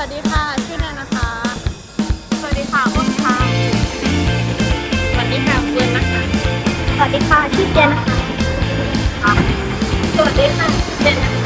วัสดีค่ะ ชื่อแนนนะคะ สวัสดีค่ะอ้นค่ะ สวัสดีค่ะเฟื่อนนะคะ สวัสดีค่ะ ชื่อเจนนะคะ สวัสดีค่ะ เจนนะคะ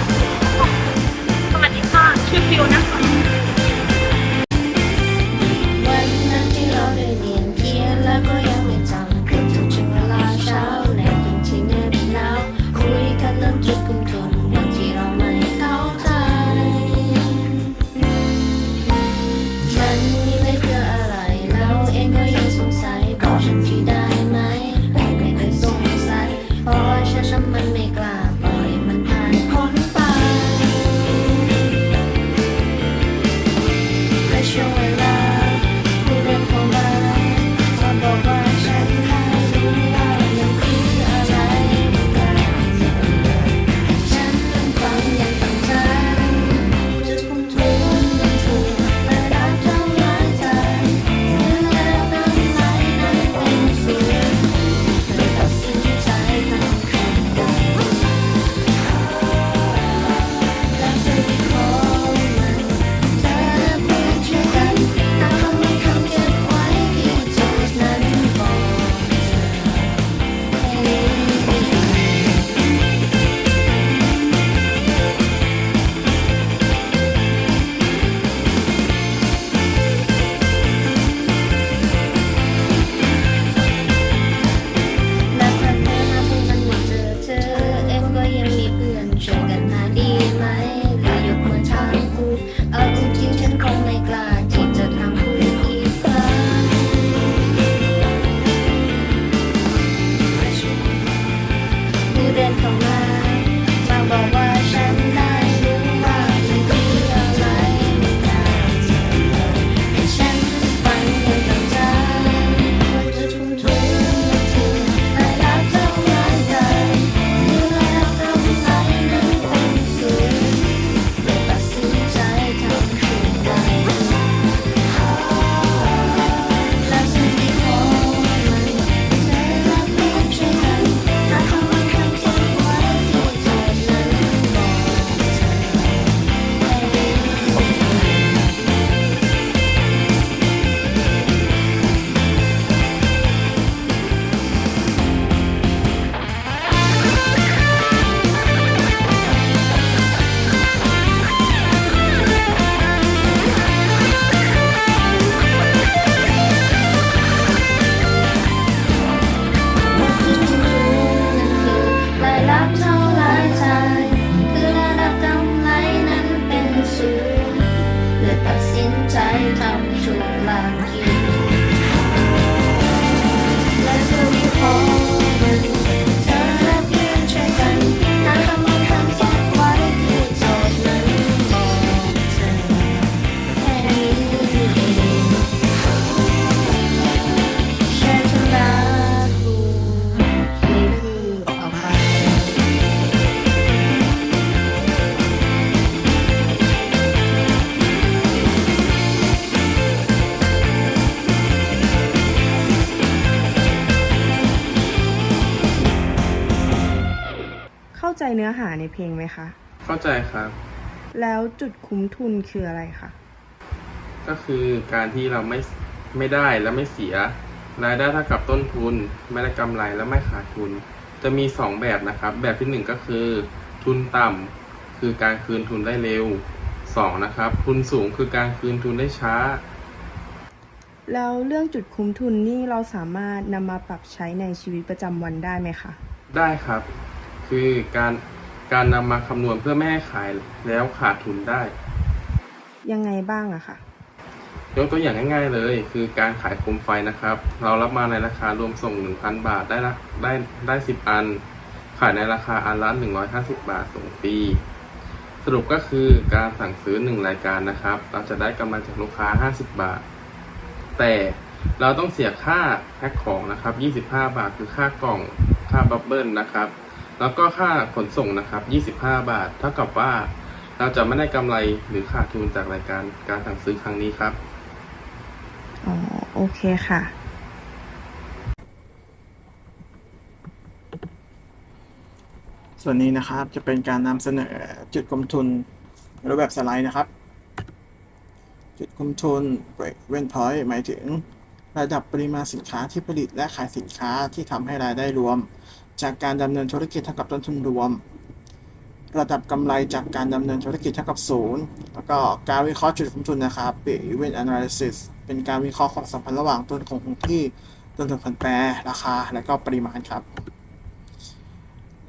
ใจเนื้อหาในเพลงไหมคะ เข้าใจครับ แล้วจุดคุ้มทุนคืออะไรคะ ก็คือการที่เราไม่ไม่ได้และไม่เสีย รายได้เท่ากับต้นทุน ไม่ได้กำไรและไม่ขาดทุน จะมี 2 แบบนะครับ แบบที่ 1 ก็คือ ทุนต่ำคือการคืนทุนได้เร็ว 2 นะครับ ทุนสูงคือการคืนทุนได้ช้า แล้วเรื่องจุดคุ้มทุนนี่เราสามารถนำมาปรับใช้ในชีวิตประจำวันได้ไหมคะ ได้ครับ คือการการนำมาคำนวณเพื่อไม่ให้ขายแล้วขาดทุนได้ ยังไงบ้างอะคะยกตัวอย่างง่ายๆเลย คือการขายโคมไฟนะครับ เรารับมาในราคารวมส่ง 1,000 บาทได้ละได้ได้10 อัน ขายในราคาอันละ150 บาทส่งฟรีสรุปก็คือการสั่งซื้อ 1 รายการนะครับ เราจะได้กำไรจากลูกค้า 50 บาท แต่เราต้องเสียค่าแพ็คของนะครับ 25 บาทคือค่ากล่องค่าบับเบิ้ลนะครับ แล้วก็ค่าขนส่งนะครับ 25 บาท เท่ากับว่าเราจะไม่ได้กำไรหรือขาดทุนจากรายการการสั่งซื้อครั้งนี้ครับ อ๋อ โอเคค่ะ ส่วนนี้นะครับจะเป็นการนำเสนอจุดกลมทุนรูปแบบสไลด์นะครับ จุดคุ้มทุน break even point หมายถึงระดับปริมาณสินค้าที่ผลิตและขายสินค้าที่ทำให้รายได้รวม จากการดำเนินธุรกิจเท่ากับต้นทุนรวม ระดับกำไรจากการดำเนินธุรกิจเท่ากับศูนย์แล้วก็การวิเคราะห์จุดคุ้มทุนนะครับ Event analysis เป็นการวิเคราะห์ความสัมพันธ์ระหว่างต้นทุนคงที่ต้นทุนผันแปรราคา และก็ปริมาณครับ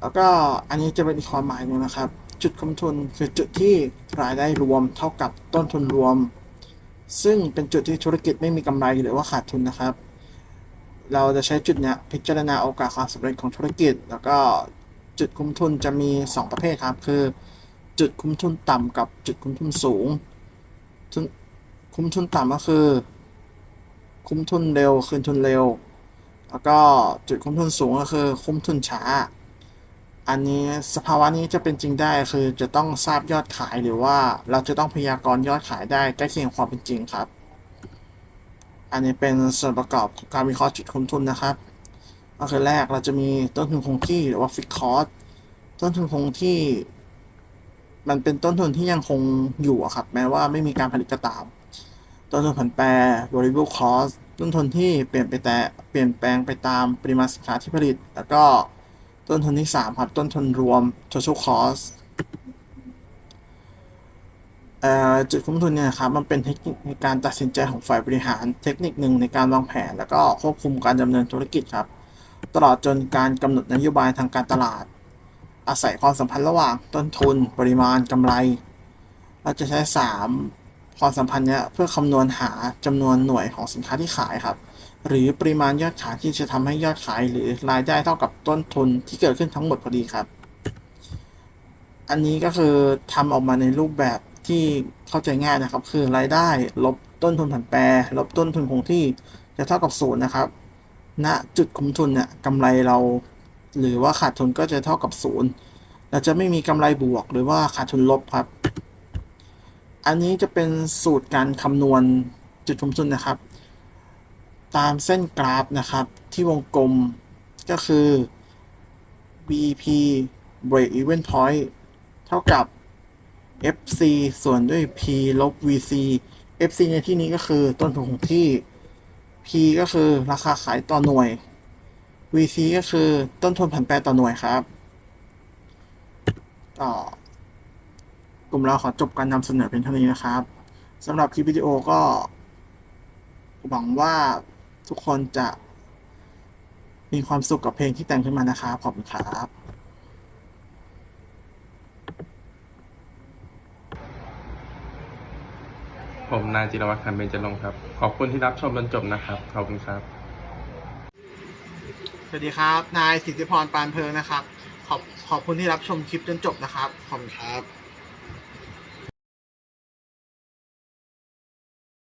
แล้วก็อันนี้จะเป็นอีกความหมายหนึ่งนะครับ จุดคุ้มทุนคือจุดที่รายได้รวมเท่ากับต้นทุนรวม ซึ่งเป็นจุดที่ธุรกิจไม่มีกำไรหรือว่าขาดทุนนะครับ เราจะใช้จุดเนี้ยพิจารณาโอกาสความสำเร็จของธุรกิจ แล้วก็จุดคุ้มทุนจะมี 2 ประเภทครับ คือ จุดคุ้มทุนต่ำกับจุดคุ้มทุนสูงคุ้มทุนต่ำก็คือ คุ้มทุนเร็ว คืนทุนเร็ว แล้วก็จุดคุ้มทุนสูงก็คือ คุ้มทุนช้า อันนี้สภาวะนี้จะเป็นจริงได้คือจะต้องทราบยอดขายหรือว่าเราจะต้องพยากรณ์ยอดขายได้ใกล้เคียงความเป็นจริงครับ อันนี้เป็นส่วนประกอบของการวิเคราะห์จุดคุ้มทุนนะครับก็คือแรกเราจะมีต้นทุนคงที่หรือว่าฟิกคอสต้นทุนคงที่ มันเป็นต้นทุนที่ยังคงอยู่ครับ แม้ว่าไม่มีการผลิตก็ตาม ต้นทุนผันแปร variable cost ต้นทุนที่เปลี่ยนไปแต่เปลี่ยนแปลงไปตามปริมาณสินค้าที่ผลิต แล้วก็ต้นทุนที่ 3 ครับ ต้นทุนรวม total cost จุดคุ้มทุนเนี่ยครับมันเป็นเทคนิคในการตัดสินใจของฝ่ายบริหาร เทคนิคหนึ่งในการวางแผน แล้วก็ควบคุมการดำเนินธุรกิจครับ ตลอดจนการกำหนดนโยบายทางการตลาด อาศัยความสัมพันธ์ระหว่างต้นทุน ปริมาณกำไร เราจะใช้ 3 ความสัมพันธ์เนี้ยเพื่อคำนวณหาจำนวนหน่วยของสินค้าที่ขายครับ หรือปริมาณยอดขายที่จะทำให้ยอดขาย หรือรายได้เท่ากับต้นทุนที่เกิดขึ้นทั้งหมดพอดีครับ อันนี้ก็คือทำออกมาในรูปแบบ ที่เข้าใจง่ายนะครับ คือรายได้ลบต้นทุนผันแปร ลบต้นทุนคงที่จะเท่ากับศูนย์นะครับณจุดคุ้มทุนเนี่ยกำไรเรา หรือว่าขาดทุนก็จะเท่ากับศูนย์เราจะไม่มีกำไรบวกหรือว่าขาดทุนลบครับ อันนี้จะเป็นสูตรการคำนวณจุดคุ้มทุนนะครับ ตามเส้นกราฟนะครับ ที่วงกลมก็คือ BP break even point เท่ากับ FC ส่วนด้วย P ลบ VC FC ในที่นี้ก็คือต้นทุนของที่ P ก็คือราคาขายต่อหน่วย VC ก็คือต้นทุนผันแปรต่อหน่วยครับต่อกลุ่มเราขอจบการนำเสนอเพียงเท่านี้นะครับสำหรับคลิปวิดีโอก็หวังว่าทุกคนจะมีความสุขกับเพลงที่แต่งขึ้นมานะครับ ขอบคุณครับ ผมนายจิรวัตรคันเบญจรงค์ครับ ขอบคุณที่รับชมจนจบนะครับ ขอบคุณครับ สวัสดีครับ นายสิทธิพรปานเพลิงนะครับ ขอบขอบคุณที่รับชมคลิปจนจบนะครับ ขอบคุณครับ